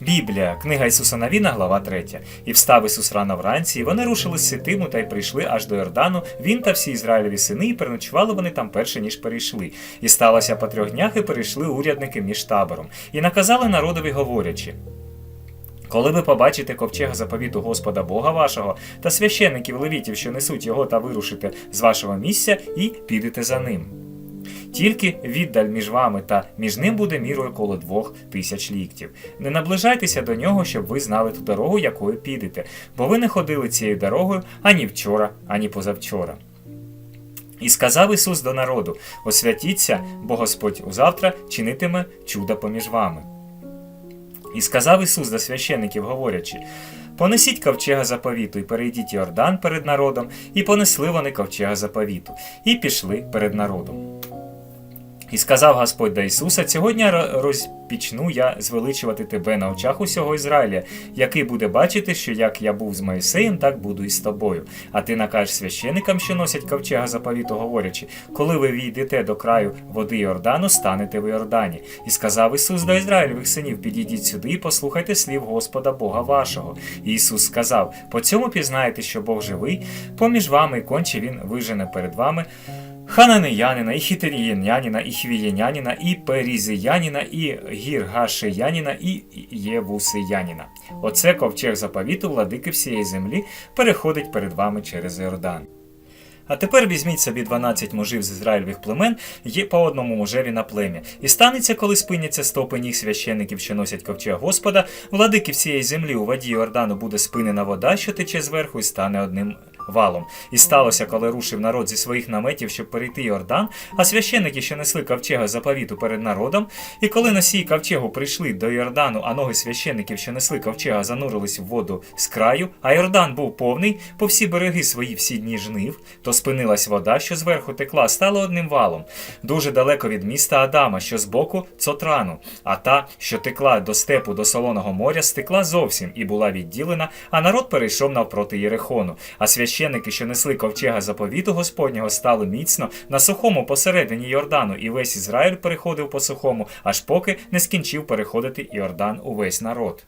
Біблія, книга Ісуса Навіна, глава 3. І встав Ісус рано вранці, і вони рушили з Ситиму та й прийшли аж до Йордану, він та всі Ізраїлеві сини, і переночували вони там перше, ніж перейшли. І сталося по трьох днях, і перейшли урядники між табором, і наказали народові, говорячи. Коли ви побачите ковчега заповіту Господа Бога вашого та священників левітів, що несуть його та вирушите з вашого місця, і підете за ним. Тільки віддаль між вами та між ним буде мірою коло двох тисяч ліктів. Не наближайтеся до нього, щоб ви знали ту дорогу, якою підете, бо ви не ходили цією дорогою ані вчора, ані позавчора. І сказав Ісус до народу: Освятіться, бо Господь узавтра чинитиме чудо поміж вами. І сказав Ісус до священиків, говорячи: Понесіть ковчега заповіту, і перейдіть Йордан перед народом, і понесли вони ковчега заповіту, і пішли перед народом. І сказав Господь до Ісуса: Сьогодні розпічну я звеличувати тебе на очах усього Ізраїля, який буде бачити, що як я був з Моїсеєм, так буду і з тобою. А ти накажеш священикам, що носять ковчега заповіту, говорячи, коли ви війдете до краю води Йордану, станете в Йордані. І сказав Ісус до Ізраїльових синів: Підійдіть сюди і послухайте слів Господа Бога вашого. І Ісус сказав: По цьому пізнаєте, що Бог живий, поміж вами і конче він вижене перед вами. Хананеянина, і хітеріянянина, і хвієнянина, і перізіянина, і гіргашеянина, і євусиянина. Оце ковчег заповіту владики всієї землі переходить перед вами через Йордан. А тепер візьміть собі 12 мужів з Ізраїльових племен, є по одному мужеві на плем'я. І станеться, коли спиняться стопи ніг священників, що носять ковчег Господа, владики всієї землі у воді Йордану буде спинена вода, що тече зверху, і стане одним валом. І сталося, коли рушив народ зі своїх наметів, щоб перейти Йордан, а священники, що несли ковчега заповіту перед народом, і коли носії ковчегу прийшли до Йордану, а ноги священників, що несли ковчега, занурились в воду з краю, а Йордан був повний по всі береги свої всі дні жнив, то спинилась вода, що зверху текла, стала одним валом, дуже далеко від міста Адама, що збоку цотрану, а та, що текла до степу до солоного моря, стекла зовсім і була відділена, а народ перейшов навпроти Єрихону. А священники, що несли ковчега заповіту Господнього, стали міцно на сухому посередині Йордану, і весь Ізраїль переходив по сухому, аж поки не скінчив переходити Йордан увесь народ.